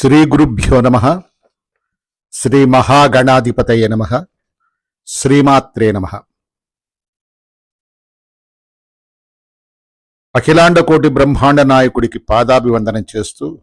శ్రీ గురుభ్యో నమ. శ్రీ మహాగణాధిపతయ నమ. శ్రీమాత్రే నమ. అఖిలాండ కోటి బ్రహ్మాండ నాయకుడికి పాదాభివందనం చేస్తూ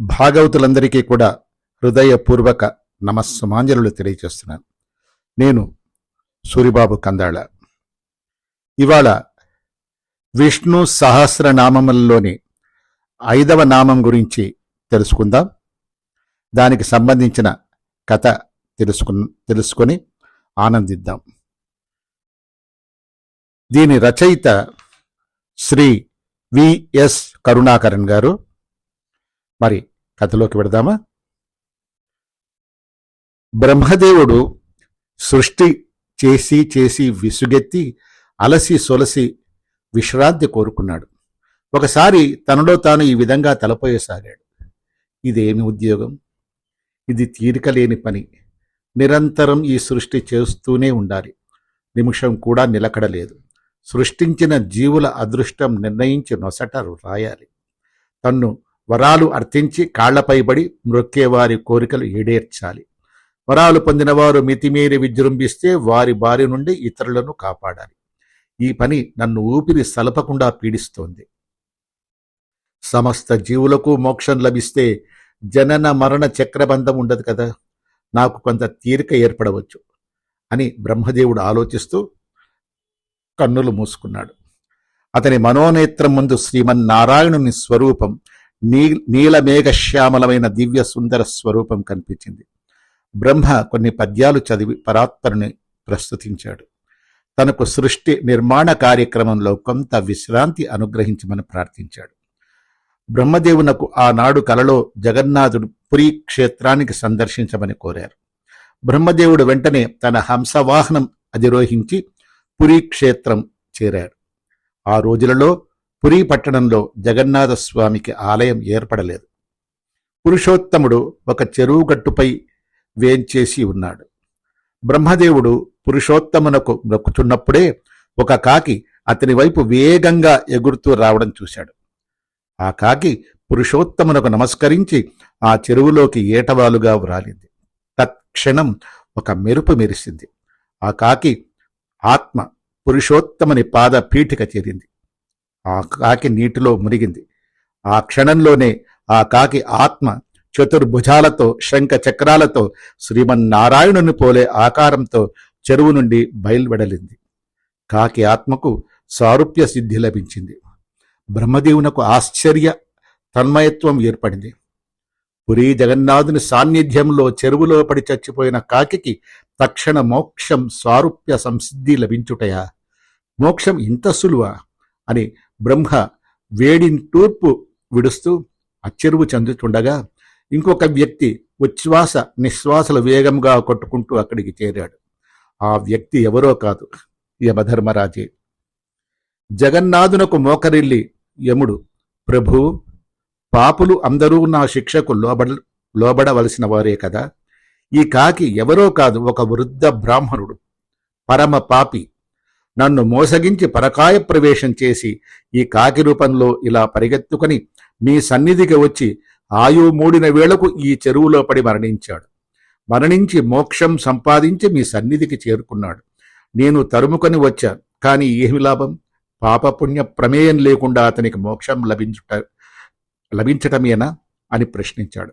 భాగవతులందరికీ కూడా హృదయపూర్వక నమస్సుమాంజలు తెలియజేస్తున్నాను. నేను సూరిబాబు కందాళ. ఇవాళ విష్ణు సహస్రనామములలోని ఐదవ నామం గురించి తెలుసుకుందాం. దానికి సంబంధించిన కథ తెలుసుకు తెలుసుకొని ఆనందిద్దాం. దీని రచయిత శ్రీ విఎస్ కరుణాకరన్ గారు. మరి కథలోకి పెడదామా బ్రహ్మదేవుడు సృష్టి చేసి చేసి విసుగెత్తి అలసి సొలసి విశ్రాంతి కోరుకున్నాడు. ఒకసారి తనలో తాను ఈ విధంగా తలపోయసాగాడు ఇదేమి ఉద్యోగం? ఇది తీరిక లేని పని. నిరంతరం ఈ సృష్టి చేస్తూనే ఉండాలి. నిమిషం కూడా నిలకడలేదు. సృష్టించిన జీవుల అదృష్టం నిర్ణయించి నొసట రాయాలి. తన్ను వరాలు అర్థించి కాళ్ళపైబడి మ్రొక్కేవారి కోరికలు ఈడేర్చాలి. వరాలు పొందినవారు మితిమీరి విజృంభిస్తే వారి బారి నుండి ఇతరులను కాపాడాలి. ఈ పని నన్ను ఊపిరి సలపకుండా పీడిస్తోంది. సమస్త జీవులకు మోక్షం లభిస్తే జనన మరణ చక్రబంధం ఉండదు కదా. నాకు కొంత తీరిక ఏర్పడవచ్చు అని బ్రహ్మదేవుడు ఆలోచిస్తూ కన్నులు మూసుకున్నాడు. అతని మనోనేత్రం ముందు శ్రీమన్నారాయణుని స్వరూపం నీ నీలమేఘశ్యామలమైన దివ్య సుందర స్వరూపం కనిపించింది. బ్రహ్మ కొన్ని పద్యాలు చదివి పరాత్పరుని ప్రస్తుతించాడు. తనకు సృష్టి నిర్మాణ కార్యక్రమంలో కొంత విశ్రాంతి అనుగ్రహించమని ప్రార్థించాడు. బ్రహ్మదేవునకు ఆనాడు కలలో జగన్నాథుడు పురీ క్షేత్రానికి సందర్శించమని కోరారు. బ్రహ్మదేవుడు వెంటనే తన హంసవాహనం అధిరోహించి పురీ క్షేత్రం చేరాడు. ఆ రోజులలో పురీ పట్టణంలో జగన్నాథ స్వామికి ఆలయం ఏర్పడలేదు. పురుషోత్తముడు ఒక చెరువు గట్టుపై వేంచేసి ఉన్నాడు. బ్రహ్మదేవుడు పురుషోత్తమునకు మొక్కుచున్నప్పుడే ఒక కాకి అతని వైపు వేగంగా ఎగురుతూ రావడం చూశాడు. ఆ కాకి పురుషోత్తమునకు నమస్కరించి ఆ చెరువులోకి ఏటవాలుగా వ్రాలింది. తత్క్షణం ఒక మెరుపు మెరిసింది. ఆ కాకి ఆత్మ పురుషోత్తముని పాద పీఠిక చేరింది. ఆ కాకి నీటిలో మునిగింది. ఆ క్షణంలోనే ఆ కాకి ఆత్మ చతుర్భుజాలతో శంఖ చక్రాలతో శ్రీమన్నారాయణుని పోలే ఆకారంతో చెరువు నుండి బయలువెడలింది. కాకి ఆత్మకు సారూప్య సిద్ధి లభించింది. బ్రహ్మదేవునకు ఆశ్చర్య తన్మయత్వం ఏర్పడింది. పురీ జగన్నాథుని సాన్నిధ్యంలో చెరువులో పడి చచ్చిపోయిన కాకికి తక్షణ మోక్షం స్వారూప్య సంసిద్ధి లభించుటయా? మోక్షం ఇంత సులువా? అని బ్రహ్మ వేడిని తూర్పు విడుస్తూ అచ్చెరువు చెందుతుండగా ఇంకొక వ్యక్తి ఉచ్ఛ్వాస నిశ్వాసల వేగంగా కొట్టుకుంటూ అక్కడికి చేరాడు. ఆ వ్యక్తి ఎవరో కాదు యమధర్మరాజే. జగన్నాథునకు మోకరిల్లి యముడు ప్రభు పాపులు అందరూ నా శిక్షకు లోబడ లోబడవలసిన వారే కదా. ఈ కాకి ఎవరో కాదు ఒక వృద్ధ బ్రాహ్మణుడు. పరమ పాపి. నన్ను మోసగించి పరకాయ ప్రవేశం చేసి ఈ కాకి రూపంలో ఇలా పరిగెత్తుకొని మీ సన్నిధికి వచ్చి ఆయు మూడిన వేళకు ఈ చెరువులో పడి మరణించాడు. మరణించి మోక్షం సంపాదించి మీ సన్నిధికి చేరుకున్నాడు. నేను తరుముకొని వచ్చాను. కానీ ఏమి లాభం? పాపపుణ్య ప్రమేయం లేకుండా అతనికి మోక్షం లభించుట లభించటమేనా అని ప్రశ్నించాడు.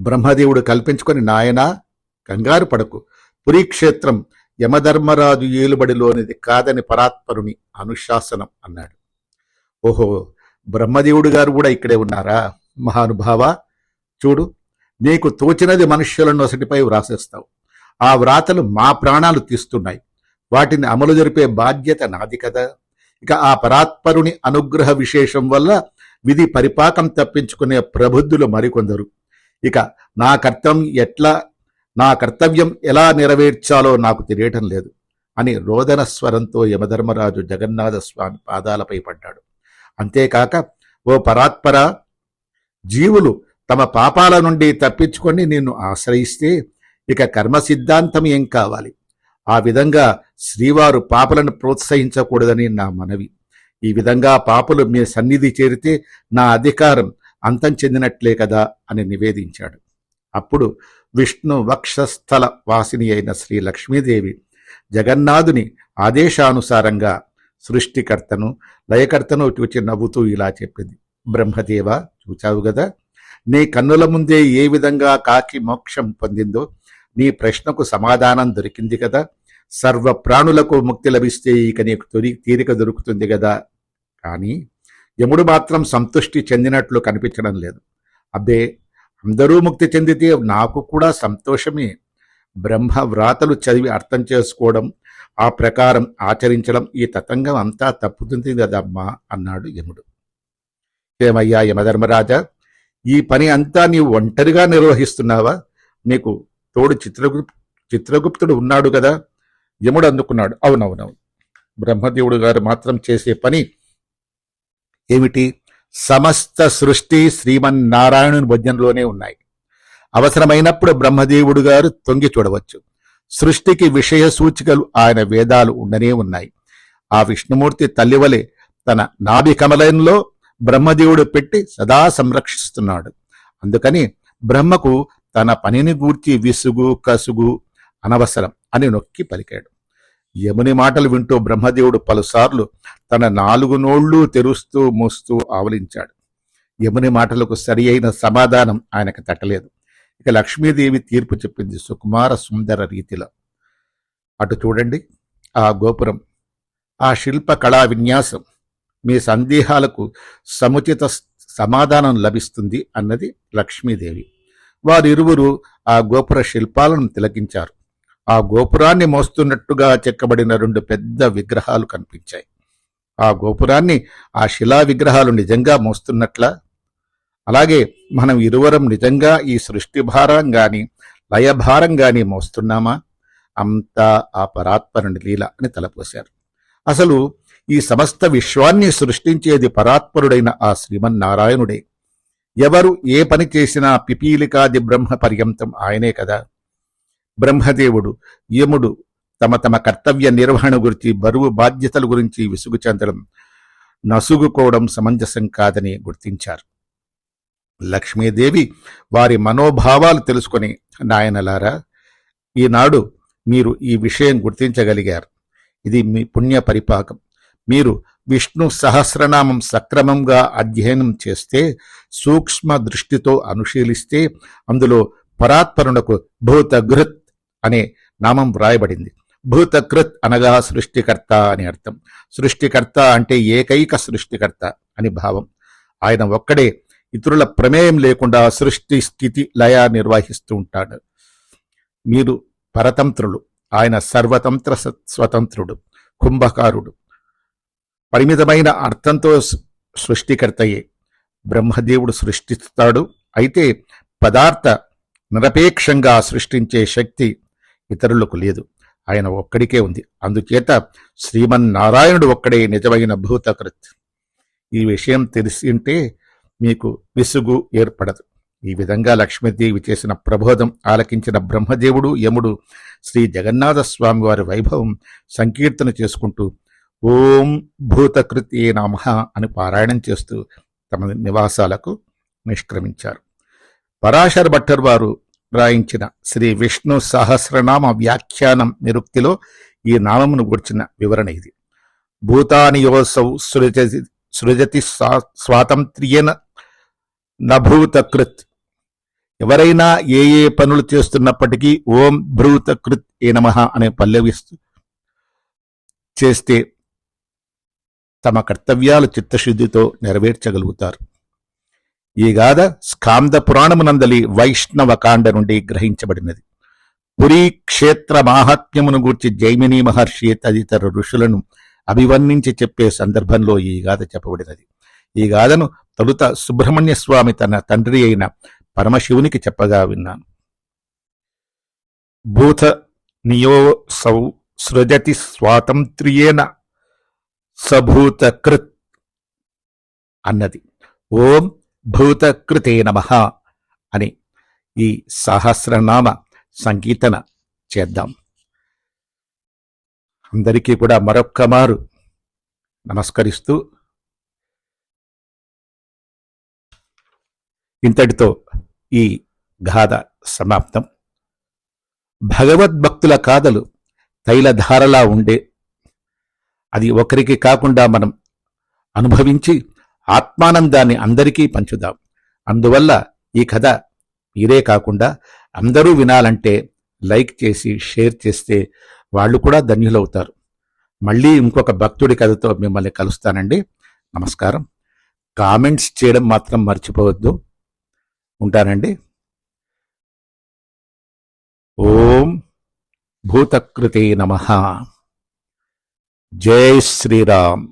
బ్రహ్మదేవుడు కల్పించుకొని నాయనా కంగారు పడకు. పురీక్షేత్రం యమధర్మరాజు ఏలుబడిలోనిది కాదని పరాత్పరుని అనుశాసనం అన్నాడు. ఓహో బ్రహ్మదేవుడు గారు కూడా ఇక్కడే ఉన్నారా? మహానుభావ చూడు నీకు తోచినది మనుష్యుల నొసటిపై వ్రాసేస్తావు. ఆ వ్రాతలు మా ప్రాణాలు తీస్తున్నాయి. వాటిని అమలు జరిపే బాధ్యత నాది కదా. ఇక ఆ పరాత్పరుని అనుగ్రహ విశేషం వల్ల విధి పరిపాకం తప్పించుకునే ప్రబుద్ధులు మరికొందరు. ఇక నా కర్తవ్యం ఎట్లా నా కర్తవ్యం ఎలా నెరవేర్చాలో నాకు తెలియటం లేదు అని రోదన స్వరంతో యమధర్మరాజు జగన్నాథ స్వామి పాదాలపై పడ్డాడు. అంతేకాక ఓ పరాత్పర జీవులు తమ పాపాల నుండి తప్పించుకొని నిన్ను ఆశ్రయిస్తే ఇక కర్మ సిద్ధాంతం ఏం కావాలి? ఆ విధంగా శ్రీవారు పాపలను ప్రోత్సహించకూడదని నా మనవి. ఈ విధంగా పాపలు మీ సన్నిధి చేరితే నా అధికారం అంతం చెందినట్లే కదా అని నివేదించాడు. అప్పుడు విష్ణు వక్షస్థల వాసిని అయిన శ్రీ లక్ష్మీదేవి జగన్నాథుని ఆదేశానుసారంగా సృష్టికర్తను లయకర్తను చూచి నవ్వుతూ ఇలా చెప్పింది. బ్రహ్మదేవ చూచావు కదా నీ కన్నుల ముందే ఏ విధంగా కాకి మోక్షం పొందిందో నీ ప్రశ్నకు సమాధానం దొరికింది కదా. సర్వ ప్రాణులకు ముక్తి లభిస్తే ఇక నీకు తొలి తీరిక దొరుకుతుంది కదా. కానీ యముడు మాత్రం సంతృష్టి చెందినట్లు కనిపించడం లేదు. అబ్బే అందరూ ముక్తి చెందితే నాకు కూడా సంతోషమే. బ్రహ్మ వ్రాతలు చదివి అర్థం చేసుకోవడం ఆ ప్రకారం ఆచరించడం ఈ తతంగం అంతా తప్పుతుంది కదమ్మా అన్నాడు యముడు. ఏమయ్యా యమధర్మరాజా ఈ పని అంతా నీవు ఒంటరిగా నిర్వహిస్తున్నావా? నీకు తోడు చిత్రగుప్ చిత్రగుప్తుడు ఉన్నాడు కదా? యముడు అందుకున్నాడు. అవునవునవును. బ్రహ్మదేవుడు గారు మాత్రం చేసే పని ఏమిటి? సమస్త సృష్టి శ్రీమన్నారాయణుని భజనలోనే ఉన్నాయి. అవసరమైనప్పుడు బ్రహ్మదేవుడు గారు తొంగి చూడవచ్చు. సృష్టికి విషయ సూచికలు ఆయన వేదాలు ఉండనే ఉన్నాయి. ఆ విష్ణుమూర్తి తల్లివలే తన నాభి కమలంలో బ్రహ్మదేవుడు పెట్టి సదా సంరక్షిస్తున్నాడు. అందుకని బ్రహ్మకు తన పనిని గూర్చి విసుగు కసుగు అనవసరం అని నొక్కి పలికాడు. యముని మాటలు వింటూ బ్రహ్మదేవుడు పలుసార్లు తన నాలుగు నోళ్ళు తెరుస్తూ మూస్తూ ఆవలించాడు. యముని మాటలకు సరి అయిన సమాధానం ఆయనకు తట్టలేదు. ఇక లక్ష్మీదేవి తీర్పు చెప్పింది సుకుమార సుందర రీతిలో. అటు చూడండి ఆ గోపురం ఆ శిల్ప కళా విన్యాసం మీ సందేహాలకు సముచిత సమాధానం లభిస్తుంది అన్నది లక్ష్మీదేవి. వారిరువురు ఆ గోపుర శిల్పాలను తిలకించారు. ఆ గోపురాన్ని మోస్తున్నట్టుగా చెక్కబడిన రెండు పెద్ద విగ్రహాలు కనిపించాయి. ఆ గోపురాన్ని ఆ శిలా విగ్రహాలు నిజంగా మోస్తున్నట్లా? అలాగే మనం ఇరువరం నిజంగా ఈ సృష్టి భారం గాని లయభారం గాని మోస్తున్నామా? అంతా ఆ పరాత్పరుని లీల అని తలపోశారు. అసలు ఈ సమస్త విశ్వాన్ని సృష్టించేది పరాత్పరుడైన ఆ శ్రీమన్నారాయణుడే. ఎవరు ఏ పని చేసినా పిపీలికాది బ్రహ్మ పర్యంతం ఆయనే కదా. బ్రహ్మదేవుడు యముడు తమ తమ కర్తవ్య నిర్వహణ గురించి బరువు బాధ్యతల గురించి విసుగు చెందడం నసుగుకోవడం సమంజసం కాదని గుర్తించారు. లక్ష్మీదేవి వారి మనోభావాలు తెలుసుకొని నాయనలారా ఈనాడు మీరు ఈ విషయం గుర్తించగలిగారు. ఇది మీ పుణ్య పరిపాకం. మీరు విష్ణు సహస్రనామం సక్రమంగా అధ్యయనం చేస్తే సూక్ష్మ దృష్టితో అనుశీలిస్తే అందులో పరాత్పరునకు భూతగృత్ అనే నామం వ్రాయబడింది. భూతకృత్ అనగా సృష్టికర్త అని అర్థం. సృష్టికర్త అంటే ఏకైక సృష్టికర్త అని భావం. ఆయన ఒక్కడే ఇతరుల ప్రమేయం లేకుండా సృష్టి స్థితి లయ నిర్వహిస్తూ ఉంటాడు. మీరు పరతంత్రులు. ఆయన సర్వతంత్ర స్వతంత్రుడు. కుంభకారుడు. పరిమితమైన అర్థంతో సృష్టికర్తయే. బ్రహ్మదేవుడు సృష్టిస్తాడు. అయితే పదార్థ నిరపేక్షంగా సృష్టించే శక్తి ఇతరులకు లేదు. ఆయన ఒక్కడికే ఉంది. అందుచేత శ్రీమన్నారాయణుడు ఒక్కడే నిజమైన భూతకృత్. ఈ విషయం తెలిసింటే మీకు విసుగు ఏర్పడదు. ఈ విధంగా లక్ష్మీదేవి చేసిన ప్రబోధం ఆలకించిన బ్రహ్మదేవుడు యముడు శ్రీ జగన్నాథ స్వామి వారి వైభవం సంకీర్తన చేసుకుంటూ ఓం భూతకృతి నామ అని పారాయణం చేస్తూ తమ నివాసాలకు నిష్క్రమించారు. పరాశర భట్టర్ వారు రాయించిన శ్రీ విష్ణు సహస్రనామ వ్యాఖ్యానం నిరుక్తిలో ఈ నామమును గుర్చిన వివరణ ఇది. భూతానియోసౌ సృజతి సృజతి స్వాతంత్ర్యేన నభూతకృత్ ఎవరైనా ఏ ఏ పనులు చేస్తున్నప్పటికీ ఓం భ్రూతకృత్ ఏ నమ అనే పల్లవిస్తూ చేస్తే తమ కర్తవ్యాలు చిత్తశుద్ధితో నెరవేర్చగలుగుతారు. ఈ గాథ స్కాంద పురాణమునందలి వైష్ణవ కాండ నుండి గ్రహించబడినది. పురీ క్షేత్ర మాహాత్మ్యమును గూర్చి జైమిని మహర్షి తదితర ఋషులను అభివర్ణించి చెప్పే సందర్భంలో ఈ గాథ చెప్పబడినది. ఈ గాథను తొలుత సుబ్రహ్మణ్య స్వామి తన తండ్రి అయిన పరమశివునికి చెప్పగా విన్నాను. భూత నియోసౌ సృజతి స్వాతంత్ర్యేణ సభూతకృత్ అన్నది. ఓం భూతకృతే నమ అని ఈ సహస్రనామ సంకీర్తన చేద్దాం. అందరికీ కూడా మరొక్క మారు నమస్కరిస్తూ ఇంతటితో ఈ గాథ సమాప్తం. భగవద్భక్తుల కాదలు తైలధారలా ఉండే అది ఒకరికి కాకుండా మనం అనుభవించి ఆత్మానందాన్ని అందరికీ పంచుదాం. అందువల్ల ఈ కథ మీరే కాకుండా అందరూ వినాలంటే లైక్ చేసి షేర్ చేస్తే వాళ్ళు కూడా ధన్యులవుతారు. మళ్ళీ ఇంకొక భక్తుడి కథతో మిమ్మల్ని కలుస్తానండి. నమస్కారం. కామెంట్స్ చేయడం మాత్రం మర్చిపోవద్దు. ఉంటానండి. ఓం భూతకృతే నమ. జై శ్రీరామ్.